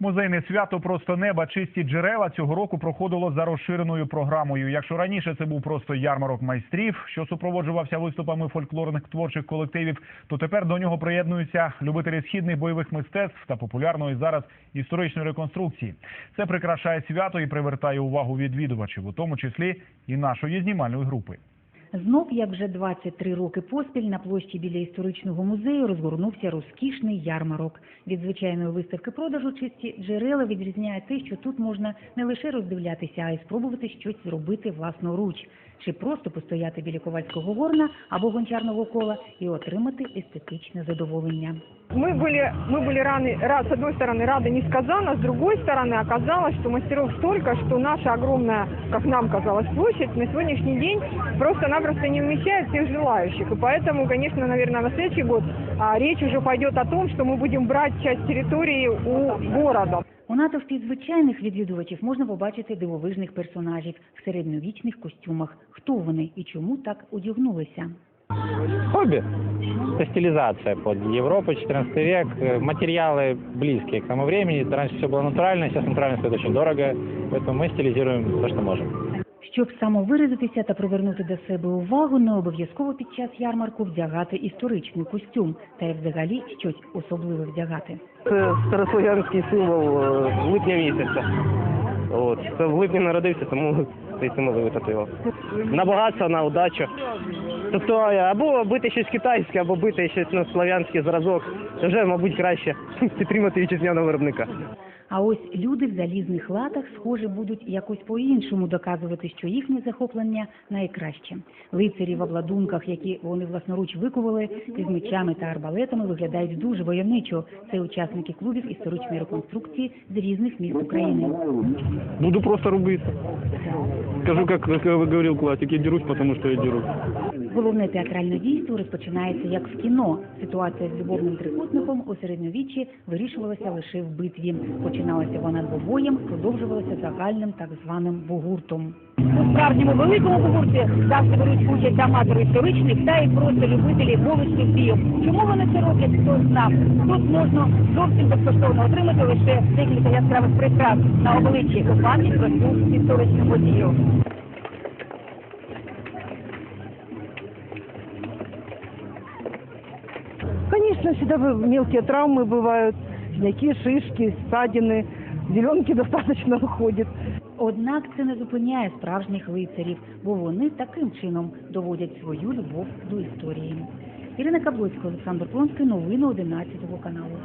Музейне свято просто неба, чисті джерела цього року проходило за розширеною програмою. Якщо раніше це був просто ярмарок майстрів, що супроводжувався виступами фольклорних творчих колективів, то тепер до нього приєднуються любителі східних бойових мистецтв та популярної зараз історичної реконструкції. Це прикрашає свято і привертає увагу відвідувачів, у тому числі і нашої знімальної групи. Знов, як вже 23 роки поспіль, на площі біля історичного музею розгорнувся розкішний ярмарок. Від звичайної виставки продажу чисті джерела відрізняє те, що тут можна не лише роздивлятися, а й спробувати щось зробити власноруч. Чи просто постояти біля ковальського горна або гончарного кола і отримати естетичне задоволення. Мы были, мы были раны, ра- с одной стороны рады несказанно, с другой стороны оказалось, что мастеров столько, что наша огромная, как нам казалось, площадь на сегодняшний день просто-напросто не вмещает всех желающих. И поэтому, конечно, наверное, на следующий год а, речь уже пойдет о том, что мы будем брать часть территории у города. У натовпі звичайних відвідувачів можна побачити дивовижних персонажів в середньовічних костюмах. Хто вони і чому так одягнулися? Хобби. Это стилизация под Европу, 14 век. Э, Материалы близкие к тому времени. Раньше все было натурально, сейчас натурально стоит очень дорого. Поэтому мы стилизируем то, что можем. Щоб самовиразитися та привернути до себе увагу, не обов'язково під час ярмарку вдягати історичний костюм та й взагалі щось особливе вдягати. Це старослов'янський символ е, липня місяця. От. Це в липні народився, тому цей символ витратив. На багатство, на удачу. Тобто або бити щось китайське, або бити щось на слов'янський зразок. Це вже, мабуть, краще підтримати вітчизняного виробника. А ось люди в залізних латах, схоже, будуть якось по-іншому доказувати, що їхнє захоплення найкраще. Лицарі в обладунках, які вони власноруч викували, з мечами та арбалетами виглядають дуже войовничо. Це учасники клубів історичної реконструкції з різних міст України. Буду просто рубиться. Скажу, как, как говорил классик, я дерусь, потому что я дерусь. Головне театральне дійство розпочинається як в кіно. Ситуація з любовним трикутником у середньовіччі вирішувалася лише в битві. Починалася вона двобоєм, продовжувалася загальним так званим бугуртом. У справжньому великому бугурті завжди беруть участь аматори історичних та і просто любителі вуличних бійок. Чому вони це роблять, хто знав. Тут можна зовсім безкоштовно отримати лише декілька яскравих прикрас на обличчі у пам'ять про цю історичну подію. Конечно, всегда мелкие травмы бывают, синяки, шишки, ссадины, зеленки достаточно уходит. Однак це не зупиняє справжніх лицарів, бо вони таким чином доводять свою любов до історії. Ірина Каблоцька, Олександр Плонський, новини 11 каналу.